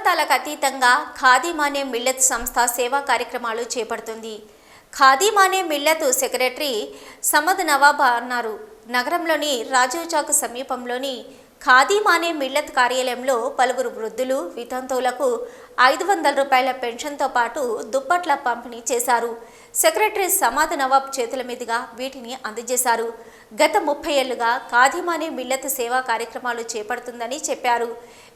కులమతాలకు అతీతంగా ఖాదీ మానే మిల్లత్ సంస్థ సేవా కార్యక్రమాలు చేపడుతుంది. ఖాదీ మానే మిల్లత్ సెక్రటరీ సమద్ నవాబ్ అన్నారు. నగరంలోని రాజీవ్ చౌక్ సమీపంలోని ఖాదీ మానే మిల్లత్ కార్యాలయంలో పలువురు వృద్ధులు వితంతువులకు ఐదు వందల రూపాయల పెన్షన్తో పాటు దుప్పట్ల పంపిణీ చేశారు. సెక్రటరీ సమాద్ నవాబ్ చేతుల మీదుగా వీటిని అందజేశారు. గత ముప్పై ఏళ్ళుగా ఖాదీమానే మిల్లత్ సేవా కార్యక్రమాలు చేపడుతుందని చెప్పారు.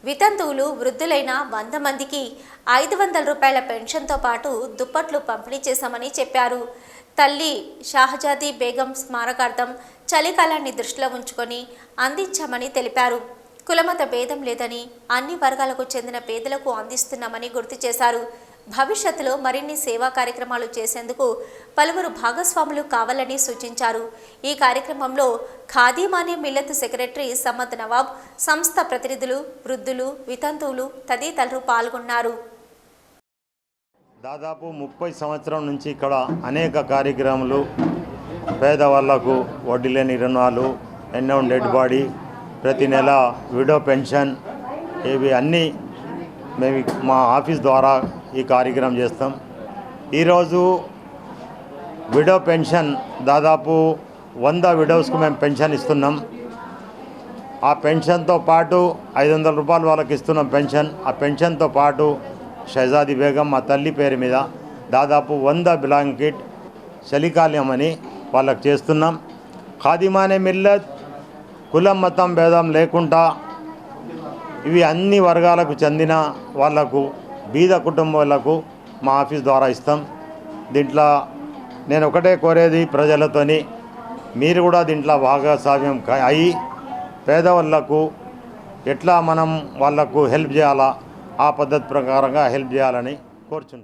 వితంతువులు వృద్ధులైన వంద మందికి ఐదు వందల రూపాయల పెన్షన్తో పాటు దుప్పట్లు పంపిణీ చేశామని చెప్పారు. తల్లి షాహజాదీ బేగం స్మారకార్థం చలికాలాన్ని దృష్టిలో ఉంచుకొని అందించామని తెలిపారు. కులమత భేదం లేదని అన్ని వర్గాలకు చెందిన పేదలకు అందిస్తున్నామని గుర్తు చేశారు. భవిష్యత్తులో మరిన్ని సేవా కార్యక్రమాలు చేసేందుకు పలువురు భాగస్వాములు కావాలని సూచించారు. ఈ కార్యక్రమంలో ఖాదీమానే మిల్లత్ సెక్రటరీ సమ్మద్ నవాబ్ సంస్థ ప్రతినిధులు వృద్ధులు వితంతువులు తదితరులు పాల్గొన్నారు. దాదాపు ముప్పై సంవత్సరం నుంచి ఇక్కడ అనేక కార్యక్రమాలు పేదవాళ్ళకు వడ్డీ లేని రుణాలు ఎన్నో డెడ్ బాడీ ప్రతి నెల విడో పెన్షన్ ఇవి అన్నీ మేము మా ఆఫీస్ ద్వారా ఈ కార్యక్రమం చేస్తాం. ఈరోజు విడో పెన్షన్ దాదాపు వంద విడోస్కు మేము పెన్షన్ ఇస్తున్నాం. ఆ పెన్షన్తో పాటు ఐదు వందల రూపాయలు వాళ్ళకి ఇస్తున్నాం పెన్షన్ ఆ పెన్షన్తో పాటు షహజాది బేగం మా తల్లి పేరు మీద దాదాపు వంద బ్లాంకెట్ చలికాల్యం అని వాళ్ళకు చేస్తున్నాం. ఖాదిమానే మిల్లత్ కులం మతం భేదం లేకుండా ఇవి అన్ని వర్గాలకు చెందిన వాళ్ళకు బీద కుటుంబాలకు మా ఆఫీస్ ద్వారా ఇస్తాం. దీంట్లో నేను ఒకటే కోరేది ప్రజలతోని మీరు కూడా దీంట్లో భాగస్వామ్యం అయ్యి పేదవాళ్ళకు ఎట్లా మనం వాళ్ళకు హెల్ప్ చేయాలా? ఆ పద్ధతి ప్రకారంగా హెల్ప్ చేయాలని కోరుచుంటాం